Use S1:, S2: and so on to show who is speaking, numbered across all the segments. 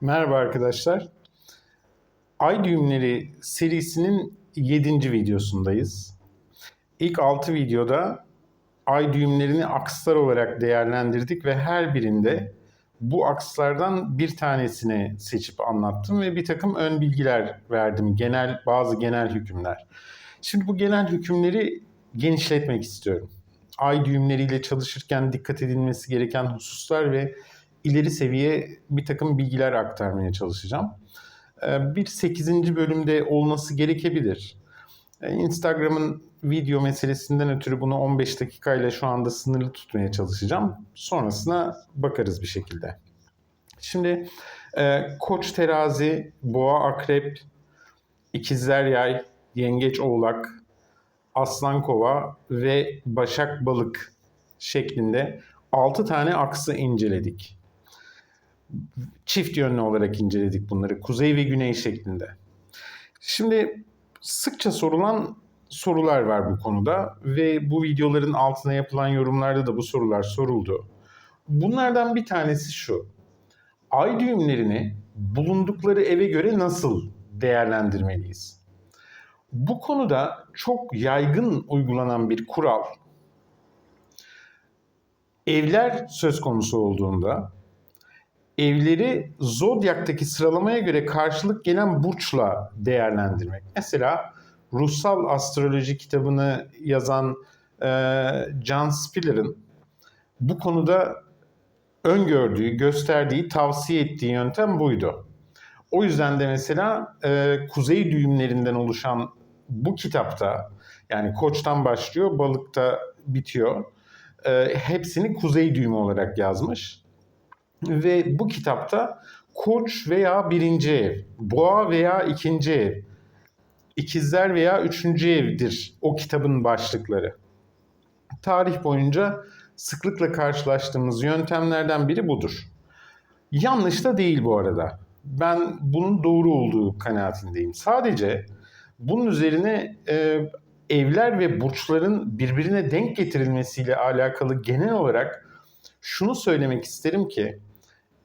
S1: Merhaba arkadaşlar. Ay düğümleri serisinin 7. videosundayız. İlk 6 videoda ay düğümlerini akslar olarak değerlendirdik ve her birinde bu akslardan bir tanesini seçip anlattım ve bir takım ön bilgiler verdim. Genel bazı genel hükümler. Şimdi bu genel hükümleri genişletmek istiyorum. Ay düğümleriyle çalışırken dikkat edilmesi gereken hususlar ve ileri seviye bir takım bilgiler aktarmaya çalışacağım. Ee, Bir 8. bölümde olması gerekebilir. Ee, Instagram'ın video meselesinden ötürü bunu 15 dakikayla şu anda sınırlı tutmaya çalışacağım. Sonrasına bakarız bir şekilde. Şimdi e, koç terazi, boğa akrep, ikizler yay, yengeç oğlak, aslan kova ve başak balık şeklinde 6 tane aksı inceledik çift yönlü olarak inceledik bunları. Kuzey ve güney şeklinde. Şimdi sıkça sorulan sorular var bu konuda ve bu videoların altına yapılan yorumlarda da bu sorular soruldu. Bunlardan bir tanesi şu. Ay düğümlerini bulundukları eve göre nasıl değerlendirmeliyiz? Bu konuda çok yaygın uygulanan bir kural evler söz konusu olduğunda evleri zodyaktaki sıralamaya göre karşılık gelen burçla değerlendirmek. Mesela Ruhsal Astroloji kitabını yazan e, John Spiller'ın bu konuda öngördüğü, gösterdiği, tavsiye ettiği yöntem buydu. O yüzden de mesela e, kuzey düğümlerinden oluşan bu kitapta yani koçtan başlıyor, balıkta bitiyor. E, hepsini kuzey düğümü olarak yazmış. Ve bu kitapta koç veya birinci ev, boğa veya ikinci ev, ikizler veya üçüncü evdir o kitabın başlıkları. Tarih boyunca sıklıkla karşılaştığımız yöntemlerden biri budur. Yanlış da değil bu arada. Ben bunun doğru olduğu kanaatindeyim. Sadece bunun üzerine e, evler ve burçların birbirine denk getirilmesiyle alakalı genel olarak şunu söylemek isterim ki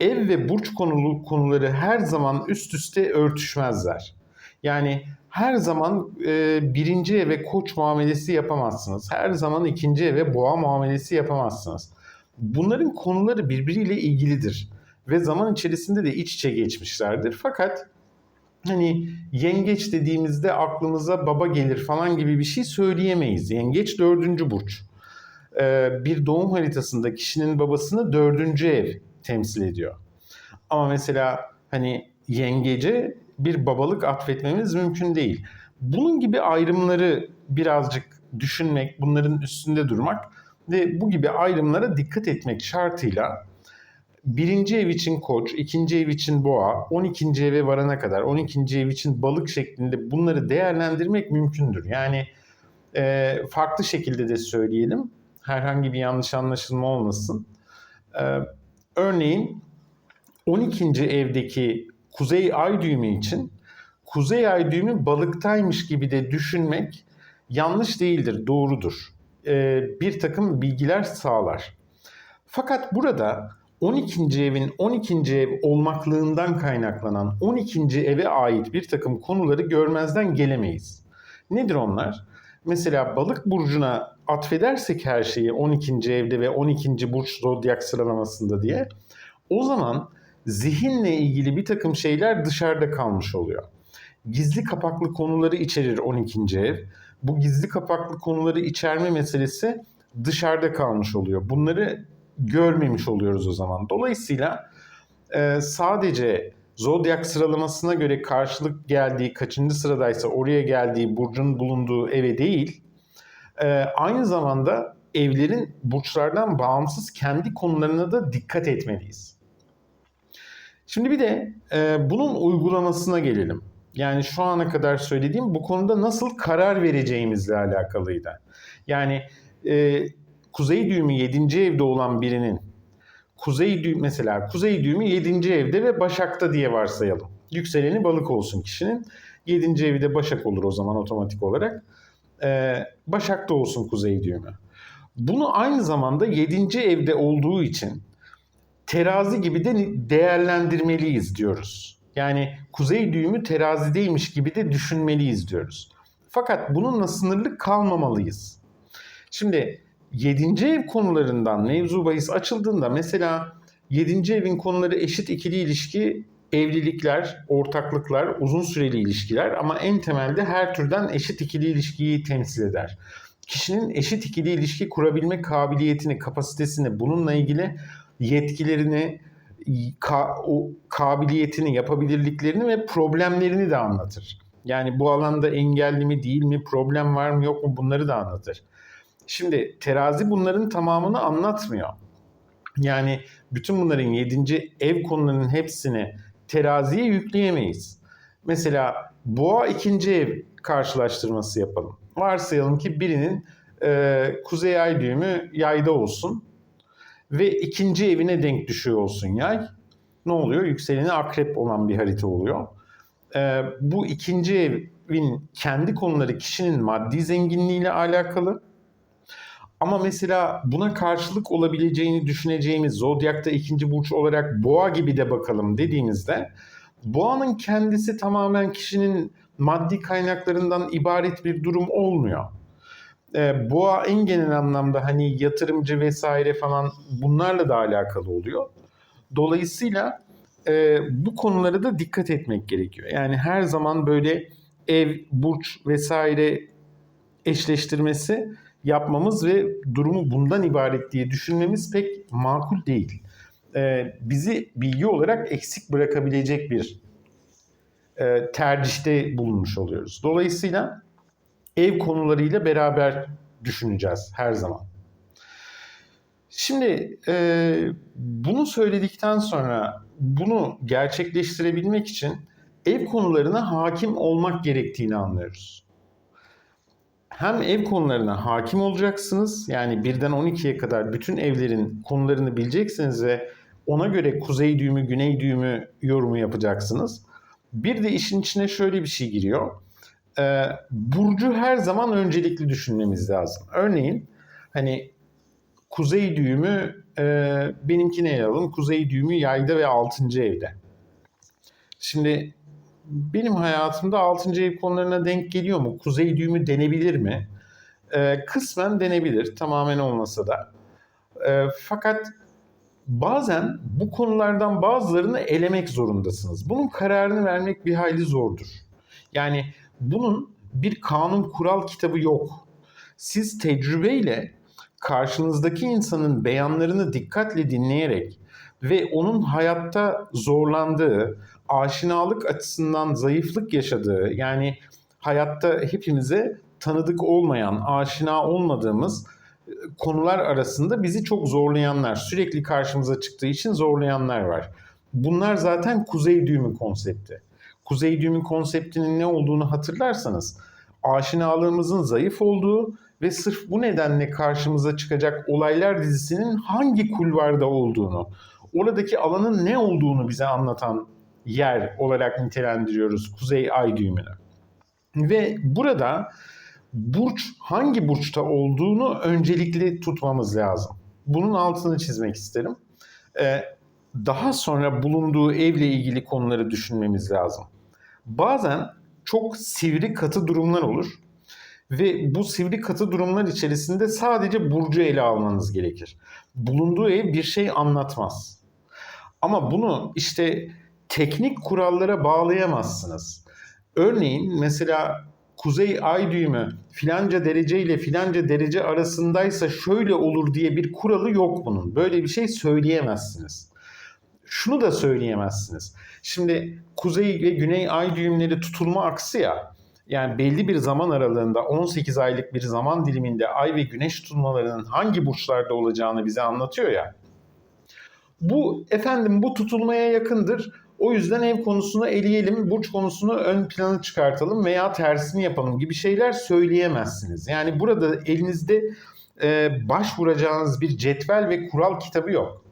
S1: ev ve burç konulu konuları her zaman üst üste örtüşmezler. Yani her zaman e, birinci eve koç muamelesi yapamazsınız. Her zaman ikinci eve boğa muamelesi yapamazsınız. Bunların konuları birbiriyle ilgilidir ve zaman içerisinde de iç içe geçmişlerdir. Fakat hani yengeç dediğimizde aklımıza baba gelir falan gibi bir şey söyleyemeyiz. Yengeç dördüncü burç. Ee, bir doğum haritasında kişinin babasını dördüncü ev temsil ediyor. Ama mesela hani yengece bir babalık atfetmemiz mümkün değil. Bunun gibi ayrımları birazcık düşünmek, bunların üstünde durmak ve bu gibi ayrımlara dikkat etmek şartıyla birinci ev için koç, ikinci ev için boğa, 12. eve varana kadar 12. ev için balık şeklinde bunları değerlendirmek mümkündür. Yani e, farklı şekilde de söyleyelim. Herhangi bir yanlış anlaşılma olmasın. E, örneğin 12. evdeki kuzey ay düğümü için kuzey ay düğümü balıktaymış gibi de düşünmek yanlış değildir, doğrudur. E, bir takım bilgiler sağlar. Fakat burada 12. evin 12. ev olmaklığından kaynaklanan 12. eve ait bir takım konuları görmezden gelemeyiz. Nedir onlar? Mesela balık burcuna atfedersek her şeyi 12. evde ve 12. burç zodyak sıralamasında diye o zaman zihinle ilgili bir takım şeyler dışarıda kalmış oluyor. Gizli kapaklı konuları içerir 12. ev. Bu gizli kapaklı konuları içerme meselesi dışarıda kalmış oluyor. Bunları görmemiş oluyoruz o zaman. Dolayısıyla sadece zodyak sıralamasına göre karşılık geldiği, kaçıncı sıradaysa oraya geldiği burcun bulunduğu eve değil, e, aynı zamanda evlerin burçlardan bağımsız kendi konularına da dikkat etmeliyiz. Şimdi bir de e, bunun uygulamasına gelelim. Yani şu ana kadar söylediğim bu konuda nasıl karar vereceğimizle alakalıydı. Yani e, kuzey düğümü 7. evde olan birinin kuzey düğümü mesela kuzey düğümü 7. evde ve Başak'ta diye varsayalım. Yükseleni balık olsun kişinin. 7. evi de Başak olur o zaman otomatik olarak. Ee, Başak'ta olsun kuzey düğümü. Bunu aynı zamanda 7. evde olduğu için terazi gibi de değerlendirmeliyiz diyoruz. Yani kuzey düğümü terazideymiş gibi de düşünmeliyiz diyoruz. Fakat bununla sınırlı kalmamalıyız. Şimdi 7. ev konularından mevzu bahis açıldığında mesela 7. evin konuları eşit ikili ilişki, evlilikler, ortaklıklar, uzun süreli ilişkiler ama en temelde her türden eşit ikili ilişkiyi temsil eder. Kişinin eşit ikili ilişki kurabilme kabiliyetini, kapasitesini, bununla ilgili yetkilerini, ka, o kabiliyetini, yapabilirliklerini ve problemlerini de anlatır. Yani bu alanda engelli mi değil mi, problem var mı yok mu bunları da anlatır. Şimdi terazi bunların tamamını anlatmıyor. Yani bütün bunların yedinci ev konularının hepsini teraziye yükleyemeyiz. Mesela boğa ikinci ev karşılaştırması yapalım. Varsayalım ki birinin e, kuzey ay düğümü yayda olsun ve ikinci evine denk düşüyor olsun yay. Ne oluyor? Yükseleni akrep olan bir harita oluyor. E, bu ikinci evin kendi konuları kişinin maddi zenginliğiyle alakalı. Ama mesela buna karşılık olabileceğini düşüneceğimiz zodyakta ikinci burç olarak boğa gibi de bakalım dediğimizde boğanın kendisi tamamen kişinin maddi kaynaklarından ibaret bir durum olmuyor. Ee, boğa en genel anlamda hani yatırımcı vesaire falan bunlarla da alakalı oluyor. Dolayısıyla e, bu konulara da dikkat etmek gerekiyor. Yani her zaman böyle ev, burç vesaire eşleştirmesi yapmamız ve durumu bundan ibaret diye düşünmemiz pek makul değil. Ee, bizi bilgi olarak eksik bırakabilecek bir e, tercihte bulunmuş oluyoruz. Dolayısıyla ev konularıyla beraber düşüneceğiz her zaman. Şimdi e, bunu söyledikten sonra bunu gerçekleştirebilmek için ev konularına hakim olmak gerektiğini anlıyoruz hem ev konularına hakim olacaksınız. Yani birden 12'ye kadar bütün evlerin konularını bileceksiniz ve ona göre kuzey düğümü, güney düğümü yorumu yapacaksınız. Bir de işin içine şöyle bir şey giriyor. Ee, burcu her zaman öncelikli düşünmemiz lazım. Örneğin hani kuzey düğümü e, benimkine alalım. Kuzey düğümü yayda ve 6. evde. Şimdi benim hayatımda 6. ev konularına denk geliyor mu? Kuzey düğümü denebilir mi? E, kısmen denebilir, tamamen olmasa da. E, fakat bazen bu konulardan bazılarını elemek zorundasınız. Bunun kararını vermek bir hayli zordur. Yani bunun bir kanun kural kitabı yok. Siz tecrübeyle karşınızdaki insanın beyanlarını dikkatle dinleyerek ve onun hayatta zorlandığı, aşinalık açısından zayıflık yaşadığı yani hayatta hepimize tanıdık olmayan, aşina olmadığımız e, konular arasında bizi çok zorlayanlar, sürekli karşımıza çıktığı için zorlayanlar var. Bunlar zaten kuzey düğümü konsepti. Kuzey düğümü konseptinin ne olduğunu hatırlarsanız aşinalığımızın zayıf olduğu ve sırf bu nedenle karşımıza çıkacak olaylar dizisinin hangi kulvarda olduğunu, oradaki alanın ne olduğunu bize anlatan yer olarak nitelendiriyoruz Kuzey Ay düğümünü. Ve burada burç hangi burçta olduğunu öncelikli tutmamız lazım. Bunun altını çizmek isterim. Ee, daha sonra bulunduğu evle ilgili konuları düşünmemiz lazım. Bazen çok sivri katı durumlar olur ve bu sivri katı durumlar içerisinde sadece burcu ele almanız gerekir. Bulunduğu ev bir şey anlatmaz. Ama bunu işte teknik kurallara bağlayamazsınız. Örneğin mesela kuzey ay düğümü filanca derece ile filanca derece arasındaysa şöyle olur diye bir kuralı yok bunun. Böyle bir şey söyleyemezsiniz. Şunu da söyleyemezsiniz. Şimdi kuzey ve güney ay düğümleri tutulma aksı ya. Yani belli bir zaman aralığında 18 aylık bir zaman diliminde ay ve güneş tutulmalarının hangi burçlarda olacağını bize anlatıyor ya. Bu efendim bu tutulmaya yakındır. O yüzden ev konusunu eleyelim, burç konusunu ön plana çıkartalım veya tersini yapalım gibi şeyler söyleyemezsiniz. Yani burada elinizde e, başvuracağınız bir cetvel ve kural kitabı yok.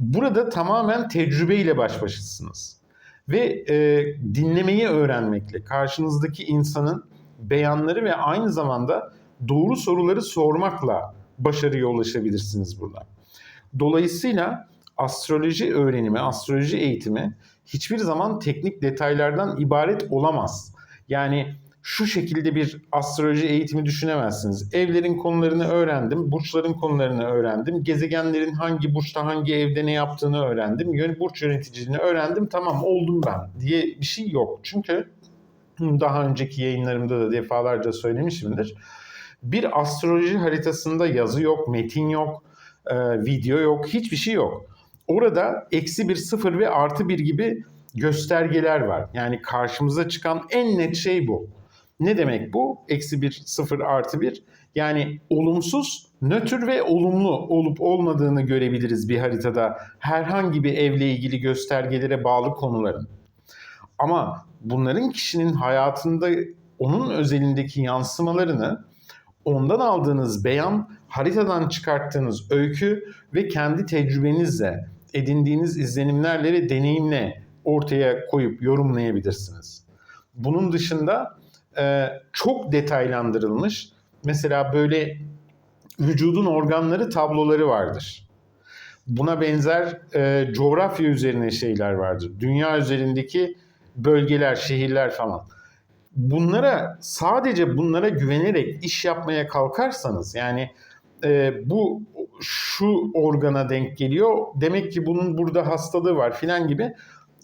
S1: Burada tamamen tecrübeyle baş başasınız. Ve e, dinlemeyi öğrenmekle, karşınızdaki insanın beyanları ve aynı zamanda doğru soruları sormakla başarıya ulaşabilirsiniz burada. Dolayısıyla astroloji öğrenimi, astroloji eğitimi hiçbir zaman teknik detaylardan ibaret olamaz. Yani şu şekilde bir astroloji eğitimi düşünemezsiniz. Evlerin konularını öğrendim, burçların konularını öğrendim, gezegenlerin hangi burçta hangi evde ne yaptığını öğrendim, yön burç yöneticiliğini öğrendim, tamam oldum ben diye bir şey yok. Çünkü daha önceki yayınlarımda da defalarca söylemişimdir. Bir astroloji haritasında yazı yok, metin yok, video yok, hiçbir şey yok. Orada eksi bir, sıfır ve artı bir gibi göstergeler var. Yani karşımıza çıkan en net şey bu. Ne demek bu? Eksi bir, sıfır, artı bir. Yani olumsuz, nötr ve olumlu olup olmadığını görebiliriz bir haritada herhangi bir evle ilgili göstergelere bağlı konuların. Ama bunların kişinin hayatında onun özelindeki yansımalarını ondan aldığınız beyan, haritadan çıkarttığınız öykü ve kendi tecrübenizle, edindiğiniz izlenimlerle ve deneyimle ortaya koyup yorumlayabilirsiniz. Bunun dışında e, çok detaylandırılmış, mesela böyle vücudun organları tabloları vardır. Buna benzer e, coğrafya üzerine şeyler vardır. Dünya üzerindeki bölgeler, şehirler falan. Bunlara sadece bunlara güvenerek iş yapmaya kalkarsanız yani e, bu şu organa denk geliyor demek ki bunun burada hastalığı var filan gibi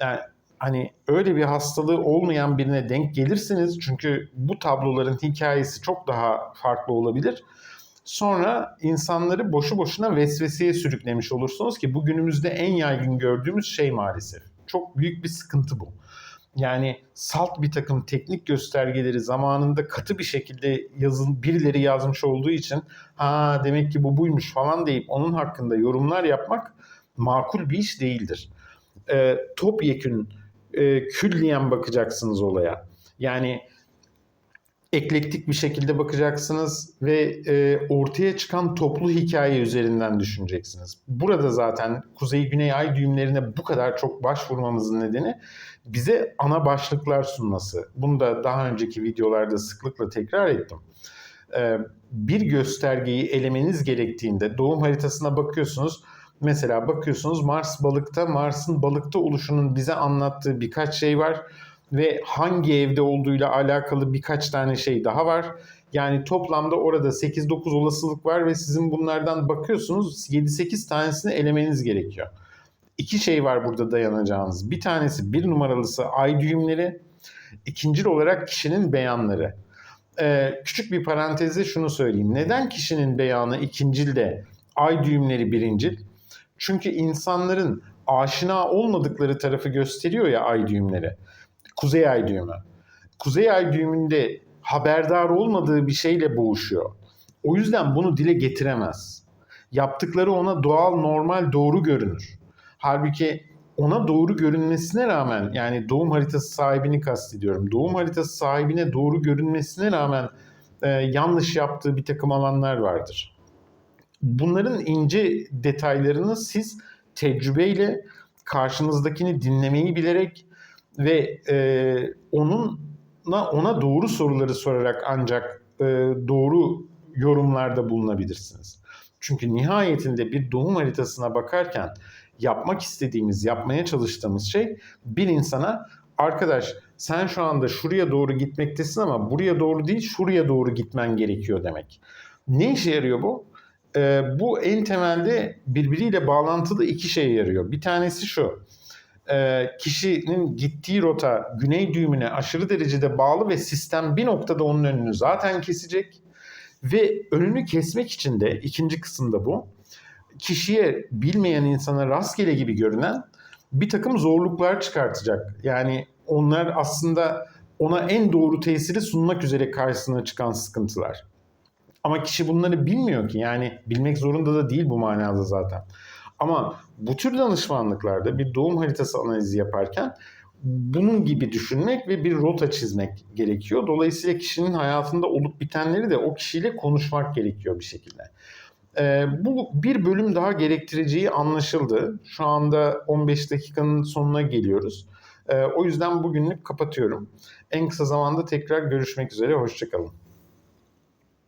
S1: yani hani öyle bir hastalığı olmayan birine denk gelirsiniz çünkü bu tabloların hikayesi çok daha farklı olabilir. Sonra insanları boşu boşuna vesveseye sürüklemiş olursunuz ki bugünümüzde en yaygın gördüğümüz şey maalesef. Çok büyük bir sıkıntı bu. Yani salt bir takım teknik göstergeleri zamanında katı bir şekilde yazın birileri yazmış olduğu için ha demek ki bu buymuş falan deyip onun hakkında yorumlar yapmak makul bir iş değildir. E, topyekün e, külliyen bakacaksınız olaya. Yani eklektik bir şekilde bakacaksınız ve e, ortaya çıkan toplu hikaye üzerinden düşüneceksiniz. Burada zaten kuzey-güney ay düğümlerine bu kadar çok başvurmamızın nedeni bize ana başlıklar sunması. Bunu da daha önceki videolarda sıklıkla tekrar ettim. E, bir göstergeyi elemeniz gerektiğinde doğum haritasına bakıyorsunuz. Mesela bakıyorsunuz Mars balıkta, Mars'ın balıkta oluşunun bize anlattığı birkaç şey var ve hangi evde olduğuyla alakalı birkaç tane şey daha var. Yani toplamda orada 8-9 olasılık var ve sizin bunlardan bakıyorsunuz 7-8 tanesini elemeniz gerekiyor. İki şey var burada dayanacağınız. Bir tanesi bir numaralısı ay düğümleri, ikincil olarak kişinin beyanları. Ee, küçük bir parantezde şunu söyleyeyim. Neden kişinin beyanı ikincilde, ay düğümleri birincil? Çünkü insanların aşina olmadıkları tarafı gösteriyor ya ay düğümleri. Kuzey ay düğümü. Kuzey ay düğümünde haberdar olmadığı bir şeyle boğuşuyor. O yüzden bunu dile getiremez. Yaptıkları ona doğal, normal, doğru görünür. Halbuki ona doğru görünmesine rağmen yani doğum haritası sahibini kastediyorum. Doğum haritası sahibine doğru görünmesine rağmen e, yanlış yaptığı bir takım alanlar vardır. Bunların ince detaylarını siz tecrübeyle karşınızdakini dinlemeyi bilerek ve e, onunla ona doğru soruları sorarak ancak e, doğru yorumlarda bulunabilirsiniz. Çünkü nihayetinde bir doğum haritasına bakarken yapmak istediğimiz, yapmaya çalıştığımız şey bir insana arkadaş sen şu anda şuraya doğru gitmektesin ama buraya doğru değil şuraya doğru gitmen gerekiyor demek. Ne işe yarıyor bu? Ee, bu en temelde birbiriyle bağlantılı iki şey yarıyor. Bir tanesi şu e, kişinin gittiği rota güney düğümüne aşırı derecede bağlı ve sistem bir noktada onun önünü zaten kesecek. Ve önünü kesmek için de ikinci kısımda bu. Kişiye bilmeyen insana rastgele gibi görünen bir takım zorluklar çıkartacak. Yani onlar aslında ona en doğru tesiri sunmak üzere karşısına çıkan sıkıntılar. Ama kişi bunları bilmiyor ki yani bilmek zorunda da değil bu manada zaten. Ama bu tür danışmanlıklarda bir doğum haritası analizi yaparken bunun gibi düşünmek ve bir rota çizmek gerekiyor. Dolayısıyla kişinin hayatında olup bitenleri de o kişiyle konuşmak gerekiyor bir şekilde. Ee, bu bir bölüm daha gerektireceği anlaşıldı. Şu anda 15 dakikanın sonuna geliyoruz. Ee, o yüzden bugünlük kapatıyorum. En kısa zamanda tekrar görüşmek üzere. Hoşçakalın.